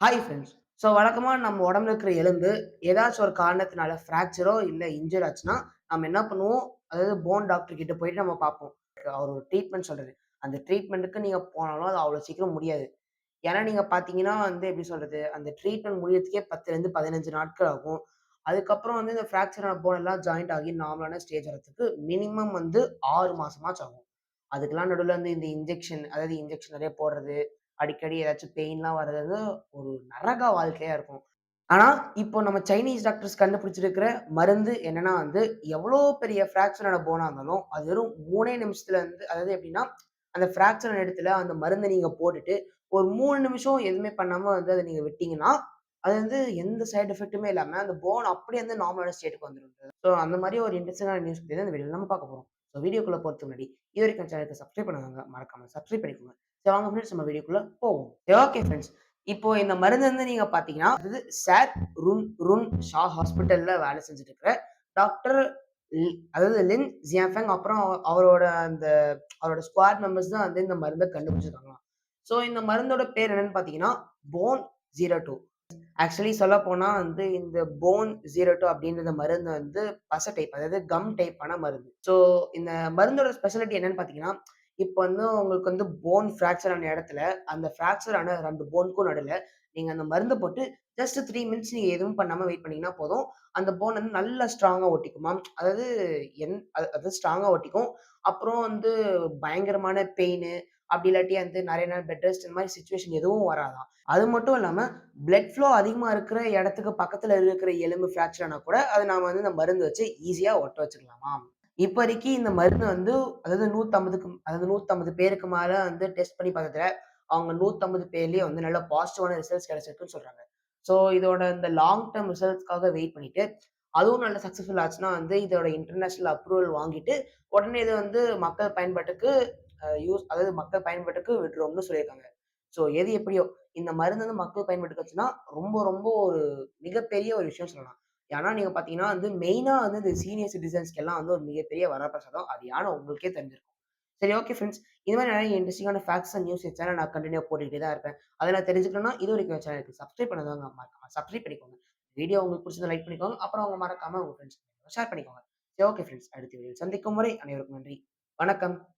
Hi friends. So வழக்கமா நம்ம உடம்புல இருக்கிற எலும்பு ஏதாச்சும் ஒரு காரணத்தினால ஃப்ராக்சரோ இல்லை இன்ஜூர் ஆச்சுன்னா, நம்ம என்ன பண்ணுவோம், அதாவது போன் டாக்டர் கிட்ட போயிட்டு நம்ம பார்ப்போம். அவர் ஒரு ட்ரீட்மெண்ட் சொல்கிறது அந்த ட்ரீட்மெண்ட்டுக்கு நீங்கள் போனாலும் அது அவ்வளோ சீக்கிரம் முடியாது. ஏன்னா நீங்கள் பார்த்தீங்கன்னா வந்து எப்படி சொல்றது, அந்த ட்ரீட்மெண்ட் முடியறதுக்கே 10லருந்து 15 நாட்கள் ஆகும். அதுக்கப்புறம் வந்து இந்த ஃப்ராக்சர் போன் எல்லாம் ஜாயிண்ட் ஆகி நார்மலான ஸ்டேஜ் வரதுக்கு மினிமம் வந்து ஆறு மாசமாச்சும் ஆகும். அதுக்கெல்லாம் நடுவில் வந்து இந்த இன்ஜெக்ஷன் அதாவது இன்ஜெக்ஷன் நிறைய போடுறது, அடிக்கடி ஏதாச்சும் பெயின்லாம் வர்றது ஒரு நரக வாழ்க்கையா இருக்கும். ஆனா, இப்போ நம்ம சைனீஸ் டாக்டர்ஸ் கண்டுபிடிச்சிருக்கிற மருந்து என்னன்னா வந்து, எவ்வளோ பெரிய ஃப்ராக்சரோட போனா இருந்தாலும், அது வெறும் மூணே நிமிஷத்துல இருந்து அதாவது எப்படின்னா, அந்த ஃப்ராக்சர் இடத்துல அந்த மருந்த நீங்க போட்டுட்டு, ஒரு மூணு நிமிஷம் எதுவுமே பண்ணாம வந்து அதை நீங்க விட்டீங்கன்னா, அது வந்து எந்த சைடு எஃபெக்ட்டுமே இல்லாம, அந்த போன் அப்படியே வந்து நார்மலான ஸ்டேட்டுக்கு வந்துடும் ஸோ அந்த மாதிரி ஒரு இன்ட்ரெஸ்டிங்கான நியூஸ் பத்தி அந்த வீடியோ நம்ம பார்க்க போறோம். ஸோ வீடியோக்குள்ள பொறுத்த முன்னாடி, இதுவரைக்கும் சேனலுக்கு சப்ஸ்கிரைப் பண்ணுவாங்க மறக்காம சப்ஸ்கிரைப் பண்ணிக்கோங்க. சரி வாங்க ஃப்ரெண்ட்ஸ் நம்ம வீடியோக்குள்ள போவோம். Okay friends. இப்போ இந்த மருந்து வந்து நீங்க பார்த்தீங்கன்னா, அது சார் ருன் ருன் ஷா ஹாஸ்பிட்டல்ல வேலை செஞ்சுட்டு இருக்கிற டாக்டர் அதாவது லின் ஜியாஃபெங் அப்புறம் அவரோட அந்த அவரோட ஸ்குவாட் மெம்பர்ஸ் தான் வந்து இந்த மருந்த கண்டுபிடிச்சிருக்காங்களாம். ஸோ இந்த மருந்தோட பேர் என்னன்னு பார்த்தீங்கன்னா, போன் 02. ஆக்சுவலி சொல்ல போனா வந்து இந்த போன் 02 அப்படின்ற மருந்து வந்து பச டைப் அதாவது கம் டைப்பான மருந்து. ஸோ இந்த மருந்தோட ஸ்பெஷாலிட்டி என்னன்னு பார்த்தீங்கன்னா, இப்போ வந்து உங்களுக்கு வந்து போன் ஃப்ராக்சர் ஆன இடத்துல, அந்த ஃப்ராக்சர் ஆன ரெண்டு போனுக்கும் நடுவுல நீங்க அந்த மருந்து போட்டு ஜஸ்ட் த்ரீ மினிட்ஸ் நீங்க எதுவும் பண்ணாம வெயிட் பண்ணீங்கன்னா போதும். அந்த போன் வந்து நல்லா ஸ்ட்ராங்கா ஒட்டிக்குமாம். அதாவது என் அது அது ஸ்ட்ராங்கா ஒட்டிக்கும். அப்புறம் வந்து பயங்கரமான பெயின் அப்படி இல்லாட்டி வந்து நிறைய நாள் பெட் ரெஸ்ட் இந்த மாதிரி சுச்சுவேஷன் எதுவும் வராதான் அது மட்டும் இல்லாம பிளட் ஃப்ளோ அதிகமா இருக்கிற இடத்துக்கு பக்கத்துல இருக்கிற எலும்பு ஃப்ராக்சர் ஆனா கூட, அதை நாம வந்து இந்த மருந்து வச்சு ஈஸியா ஒட்ட வச்சுக்கலாமா இப்போதைக்கு இந்த மருந்து வந்து அதாவது 150க்கு அதாவது 150 பேருக்கு மேல வந்து டெஸ்ட் பண்ணி பார்த்ததுல, அவங்க 150 பேர்லயே வந்து நல்ல பாசிட்டிவான ரிசல்ட்ஸ் கிடைச்சிருக்குன்னு சொல்றாங்க. ஸோ இதோட இந்த லாங் டெர்ம் ரிசல்ட்ஸ்க்காக வெயிட் பண்ணிட்டு, அதுவும் நல்ல சக்சஸ்ஃபுல் ஆச்சுன்னா வந்து இதோட இன்டர்நேஷனல் அப்ரூவல் வாங்கிட்டு, உடனே இது வந்து மக்கள் பயன்பாட்டுக்கு யூஸ் அதாவது மக்கள் பயன்பாட்டுக்கு விட்டுருவோம்னு சொல்லியிருக்காங்க. ஸோ எது எப்படியோ, இந்த மருந்து வந்து மக்கள் பயன்பாட்டுக்கு வச்சுன்னா ரொம்ப ரொம்ப ஒரு மிகப்பெரிய ஒரு விஷயம் சொல்லலாம். ஏன்னா நீங்க பார்த்தீங்கன்னா வந்து மெயினா வந்து இந்த சீனியர் சிட்டிசன்ஸ்க்கெல்லாம் வந்து ஒரு மிகப்பெரிய வரப்பிரசாதம். அது யாருன்னு உங்களுக்கே தெரிஞ்சிருக்கும். சரி ஓகே ஃப்ரெண்ட்ஸ். இது மாதிரி நிறைய இன்ட்ரெஸ்டிங்கான ஃபேக்ட்ஸ் அண்ட் நியூஸ் சேனல் நான் கண்டினியூ போட்டுக்கிட்டே தான் இருப்பேன். அதை நான் தெரிஞ்சுக்கணும்னா, இதுவரைக்கும் வரைக்கும் சேனலுக்கு சப்ஸ்கிரைப் பண்ணதாங்க மறக்காம சப்ஸ்கிரைப் பண்ணிக்கோங்க. வீடியோ உங்களுக்கு பிடிச்சிருந்தா லைக் பண்ணிக்கோங்க. அப்புறம் அவங்க மறக்காம உங்க ஃப்ரெண்ட்ஸ் ஷேர் பண்ணிக்கோங்க. சரி ஓகே ஃப்ரெண்ட்ஸ். அடுத்த வீடியோ சந்திக்கும் முறை அனைவருக்கும் நன்றி. வணக்கம்.